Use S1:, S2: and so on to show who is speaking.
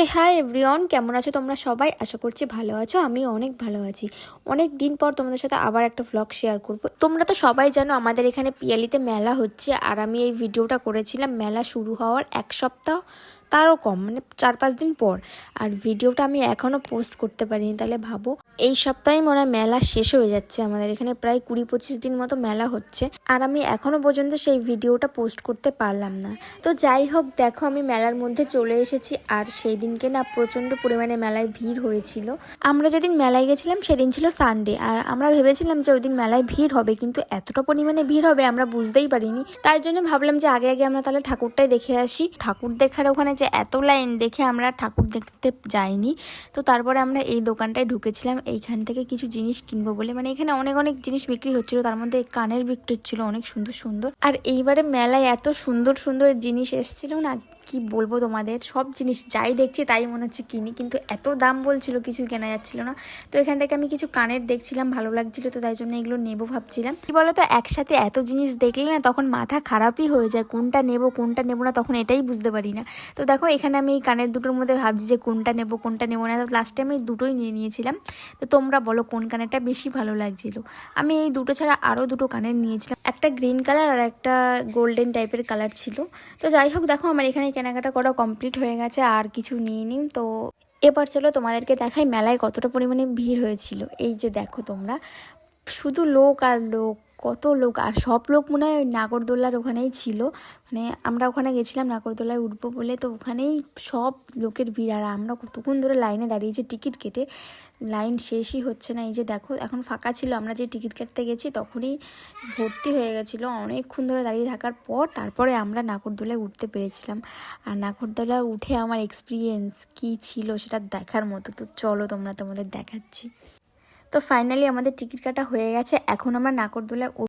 S1: হে hi everyone কেমন আছো তোমরা সবাই? আশা করছি ভালো আছো আমি অনেক ভালো আছি। অনেক দিন পর তোমাদের সাথে আবার একটা ভ্লগ শেয়ার করব। তোমরা তো সবাই জানো আমাদের এখানে পিয়ালিতে মেলা হচ্ছে, আর আমি এই ভিডিওটা করেছিলাম, মেলা শুরু হওয়ার এক সপ্তাহ তারও কম মানে চার পাঁচ দিন পর। আর ভিডিওটা আমি এখনও পোস্ট করতে পারিনি, তাহলে ভাবো। এই সপ্তাহে মনে হয় মেলা শেষ হয়ে যাচ্ছে আমাদের, এখানে প্রায় কুড়ি পঁচিশ দিন মতো মেলা হচ্ছে। আর আমি এখনও পর্যন্ত সেই ভিডিওটা পোস্ট করতে পারলাম না। তো যাই হোক, দেখো আমি মেলার মধ্যে চলে এসেছি, আর সেই দিনকে না প্রচণ্ড পরিমাণে মেলায় ভিড় হয়েছিল। আমরা যেদিন মেলায় গেছিলাম, সেদিন ছিল সানডে আর আমরা ভেবেছিলাম যে ওই দিন মেলায় ভিড় হবে, কিন্তু এতটা পরিমাণে ভিড় হবে আমরা বুঝতেই পারিনি। তাই জন্য ভাবলাম যে আগে আগে আমরা তাহলে ঠাকুরটাই দেখে আসি। ঠাকুর দেখার ওখানে যে এত লাইন দেখে আমরা ঠাকুর দেখতে যাইনি। তো তারপরে আমরা এই দোকানটায় ঢুকেছিলাম। এইখান থেকে কিছু জিনিস কিনবো বলে। মানে এখানে অনেক অনেক জিনিস বিক্রি হচ্ছিল। তার মধ্যে কানের বিক্রি হচ্ছিল অনেক সুন্দর সুন্দর। আর এইবারে মেলায় এত সুন্দর সুন্দর জিনিস এসছিল না কি বলব তোমাদের? সব জিনিস যাই দেখছি তাই মনে হচ্ছে কিনি। কিন্তু এত দাম বলছিল, কিছুই কেনা যাচ্ছিল না। তো এখান থেকে আমি কিছু কানের দেখছিলাম, ভালো লাগছিল তো তাই জন্য এগুলো নেব ভাবছিলাম। কি বলতো, একসাথে এত জিনিস দেখলে না তখন মাথা খারাপই হয়ে যায়, কোনটা নেব, কোনটা নেব না তখন এটাই বুঝতে পারি না। তো দেখো, এখানে আমি এই কানের দুটোর মধ্যে ভাবছি যে কোনটা নেব, কোনটা নেব না। তো লাস্টে আমি দুটোই নিয়ে নিয়েছিলাম। তো তোমরা বলো কোন কানেরটা বেশি ভালো লাগছিল? আমি এই দুটো ছাড়া আরও দুটো কানের নিয়েছিলাম। একটা গ্রিন কালার আর একটা গোল্ডেন টাইপের কালার ছিল। তো যাই হোক, দেখো আমার এখানে কেনাকাটা করা কমপ্লিট হয়ে গেছে, আর কিছু নিয়ে নিন তো এবার চলো তোমাদেরকে দেখাই মেলায় কতটা পরিমাণে ভিড় হয়েছিল। এই যে দেখো তোমরা, শুধু লোক আর লোক। কত লোক, আর সব লোক মনে হয় ওই নাগরদোল্লার ওখানেই ছিল। মানে আমরা ওখানে গেছিলাম, নাগরদোলায় উঠবো বলে, তো ওখানেই সব লোকের ভিড়। আর আমরা কতক্ষণ ধরে লাইনে দাঁড়িয়েছি টিকিট কেটে, লাইন শেষই হচ্ছে না। এই যে দেখো, এখন ফাঁকা ছিল, আমরা যে টিকিট কাটতে গেছি, তখনই ভর্তি হয়ে গেছিল। অনেকক্ষণ ধরে দাঁড়িয়ে থাকার পর, তারপরে আমরা নাগরদোলায় উঠতে পেরেছিলাম। আর নাগরদোলায় উঠে আমার এক্সপিরিয়েন্স কী ছিল সেটা দেখার মতো। তো চলো, তোমরা তোমাদের দেখাচ্ছি। তো ফাইনালি আমাদের টিকিট কাটা হয়ে গেছে। এখন আমরা নাগরদোলায়